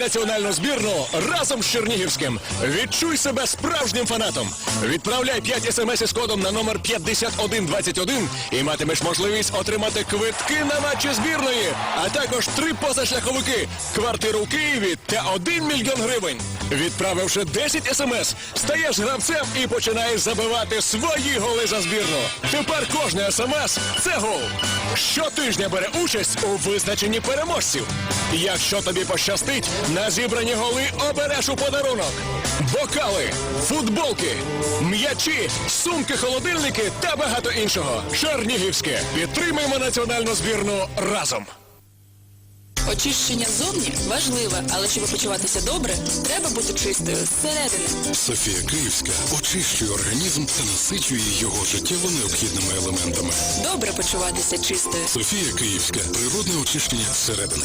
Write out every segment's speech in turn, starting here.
національну збірну разом з Чернігівським. Відчуй себе справжнім фанатом. Відправляй 5 смс із кодом на номер 5121 і матимеш можливість отримати квитки на матчі збірної, а також три позашляховики, квартиру у Києві та 1 мільйон гривень. Відправивши 10 смс, стаєш гравцем і починаєш забивати свої голи за збірну. Тепер кожне смс це гол. Щотижня бере участь у визначенні переможців. Якщо тобі пощастить, на зібрані голи обереш у подарунок. Бокали, футболки, м'ячі, сумки, холодильники та багато іншого. Чернігівське. Підтримуємо національну збірну разом. Очищення зовні важливе, але щоб почуватися добре, треба бути чистою зсередини. Софія Київська очищує організм та насичує його життєво необхідними елементами. Добре почуватися чистою. Софія Київська природне очищення зсередини.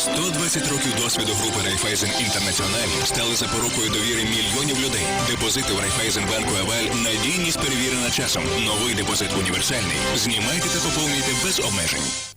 120 років досвіду групи Райфайзен Інтернаціональ стали запорукою довіри мільйонів людей. Депозити в Райфайзенбанку Аваль надійність перевірена часом. Новий депозит універсальний. Знімайте та поповнюйте без обмежень.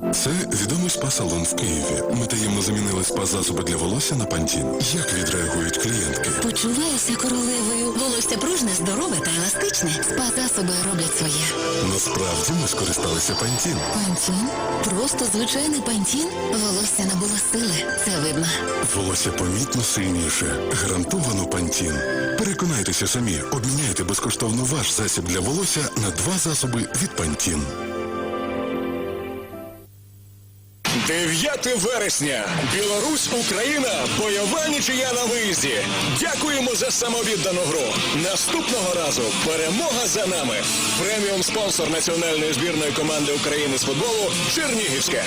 Це відомий спа-салон в Києві. Ми таємно замінили спа-засоби для волосся на пантін. Як відреагують клієнтки? Почуваюся королевою. Волосся пружне, здорове та еластичне. Спа-засоби роблять своє. Насправді ми скористалися пантін. Пантін? Просто звичайний пантін? Волосся набуло сили. Це видно. Волосся помітно сильніше. Гарантовано пантін. Переконайтеся самі, обміняйте безкоштовно ваш засіб для волосся на два засоби від пантін. 9 вересня. Білорусь, Україна. Бойова нічия на виїзді. Дякуємо за самовіддану гру. Наступного разу перемога за нами. Преміум спонсор національної збірної команди України з футболу Чернігівське.